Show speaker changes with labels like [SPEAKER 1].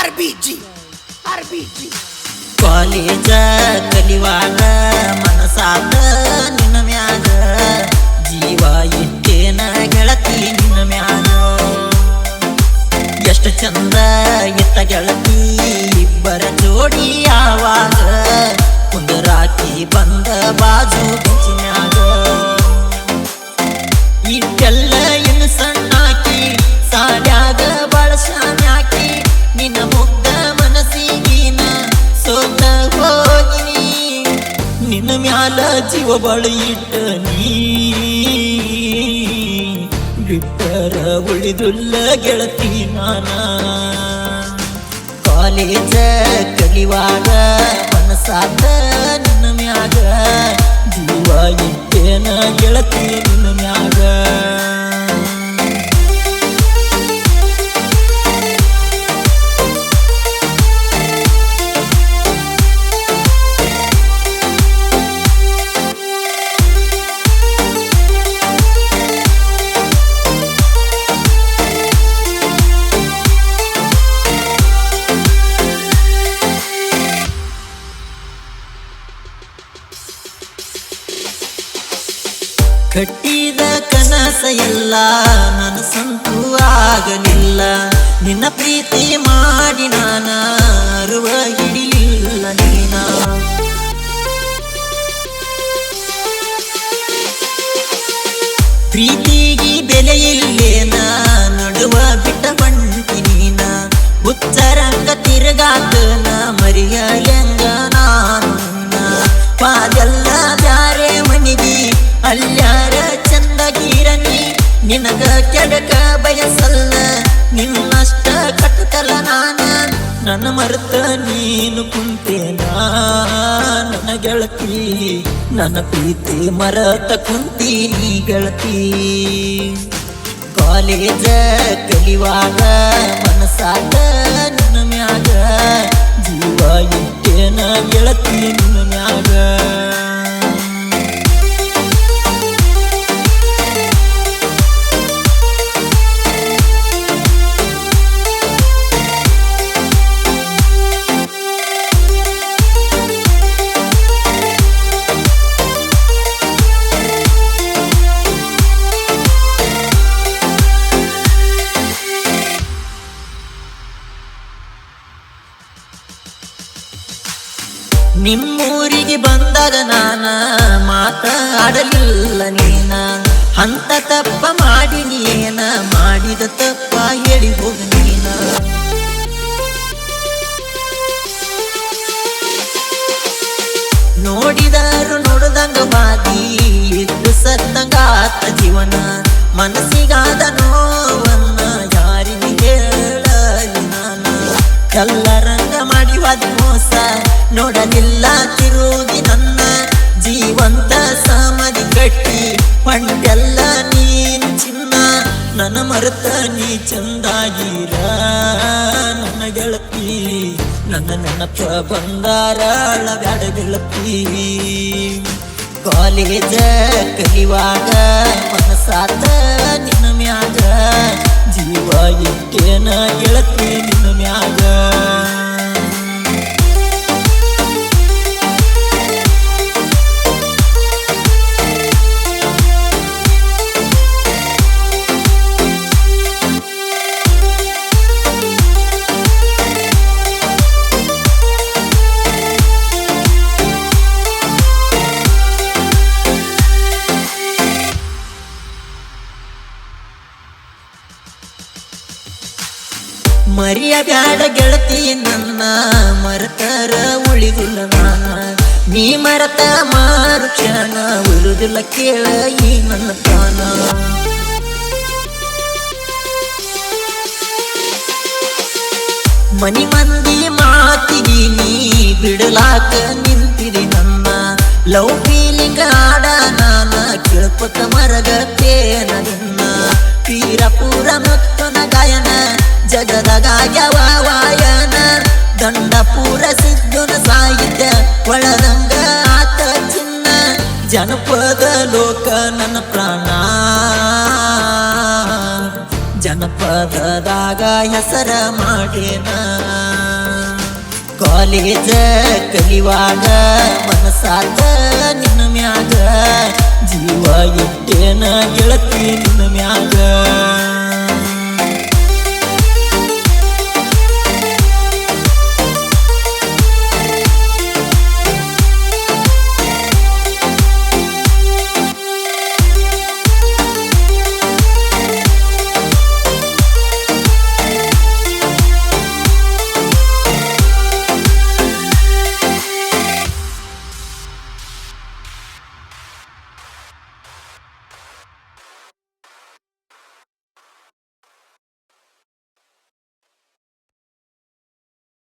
[SPEAKER 1] RBG RBG
[SPEAKER 2] college ಕಲಿವಾಗ ಮನಸಾದ ನಿನ್ನ ಮ್ಯಾಗ ಜೀವ ಇಟ್ಟೇನ ಗೆಳತಿ ನಿನ್ನ ಮ್ಯಾಗ ಎಷ್ಟು ಚಂದ ಎತ್ತ ಗೆಳತಿ ಇಬ್ಬರ ಜೋಡಿ ಆವಾಗ ಕುಂದರಾಕಿ ಬಂದ ಬಾಜು ಮ್ಯಾಲ ಜೀವ ಬಳಿಯಿಟ್ಟ ಇಟ್ಟ ನೀ ಉಳಿದುಲ್ಲ ಗೆಳತಿ ನಾನ. ಕಾಲೇಜ ಕಲಿವಾಗ ಮನಸಾದ ನಿನ್ನ ಮ್ಯಾಗ. ಜೀವ ಇಟ್ಟೇನ ಗೆಳತಿ ನಿನ್ನ ಮ್ಯಾಗ. ಕಟ್ಟಿದ ಕನಸ ಎಲ್ಲ ನನಸಂತೂ ಆಗಲಿಲ್ಲ. ನಿನ್ನ ಪ್ರೀತಿ ಮಾಡಿ ನಾನ ಅರುವ ಹಿಡಿಲಿಲ್ಲ ನೀನ. ಪ್ರೀತಿಗೆ ನಿನಗ ಕೆಡಕ ಬಯಸಲ್ಲ, ನಿನ್ನಷ್ಟ ಕಟ್ಟಕಲ್ಲ ನಾನ. ನನ್ನ ಮರೆತ ನೀನು ಕುಂತೇನ ನನ್ನ ಗೆಳತಿ. ನನ್ನ ಪ್ರೀತಿ ಮರತ ಕುಂತೀನಿ ಗೆಳತಿ. ಕಾಲೇಜ ಕಲಿವಾಗ ಮನಸಾಗ ನಿನ್ನ ಮ್ಯಾಗ. ಜೀವ ಇಟ್ಟೇನ ಗೆಳತಿ ನಿನ್ನ ಮ್ಯಾಗ. ನಿಮ್ಮೂರಿಗೆ ಬಂದಾಗ ನಾನ ಮಾತಾಡಲಿಲ್ಲ ನೀನ. ಅಂತ ತಪ್ಪ ಮಾಡಿ ಮಾಡಿದ ತಪ್ಪ ಹೇಳಿ ಹೋಗ ನೀನ. ನೋಡಿದರು ನೋಡ್ದಂಗ ಮಾದಿ ಸತ್ತಂಗ ಆತ ಜೀವನ. ಮನಸ್ಸಿಗಾದ ನೋವನ್ನ ಯಾರಿಗೆ ಹೇಳಲಿ ನಾನು. ಕಲ್ಲರಂಗ ಮಾಡಿ ವಾದ ಮೋಸ ನೋಡಲಿಲ್ಲ ತಿರುಗಿ ನನ್ನ ಜೀವಂತ ಸಾಮದಿ ಕಟ್ಟಿ ಪಂಡೆಲ್ಲ ನೀನ್ ಚಿನ್ನ, ನನ್ನ ಮರೆತ ನೀ ಚಂದಾಗಿರ. ನನ್ನ ಗೆಳತಿ, ನನ್ನ ನೆನಪ ಬಂದಾರ ಬ್ಯಾಡ ಗೆಳತಿ. ಕಾಲೇಜ ಕಲಿವಾಗ ಮನಸಾತ ನಿನ್ನ ಮ್ಯಾಗ. ಜೀವ ಇಟ್ಟೇನ ಗೆಳತಿ ನಿನ್ನ ಮ್ಯಾಗ. ಮರಿಯ ಬ್ಯಾಡ ಗೆಳತಿ ನನ್ನ ಮರತರ ಉಳಿದಿಲ್ಲ ನಾನ. ನೀ ಮರತ ಮಾರು ಕ್ಷಣ ಉಳಿದಿಲ್ಲ ಕೇಳ ಈ ನನ್ನ ತಾನ ಮನಿ ಮಂದಿ ಮಾತಿಗೆ ನೀ ಬಿಡಲಾಕ ನಿಂತಿದೆ ನನ್ನ. ಲವ್ ಫೀಲಿಂಗ್ ಸಾಹಿತ್ಯ ಒಳದಂಗ ಆತ ಚಿನ್ನ ಜನಪದ ಲೋಕ ನನ್ನ ಪ್ರಾಣ. ಜನಪದದಾಗ ಹೆಸರ ಮಾಡೇನ ಕಾಲೇಜ ಕಲಿವಾಗ ಮನಸಾದ ನಿನ್ನ ಮ್ಯಾಗ. ಜೀವ ಇಟ್ಟೇನ ಗೆಳತಿ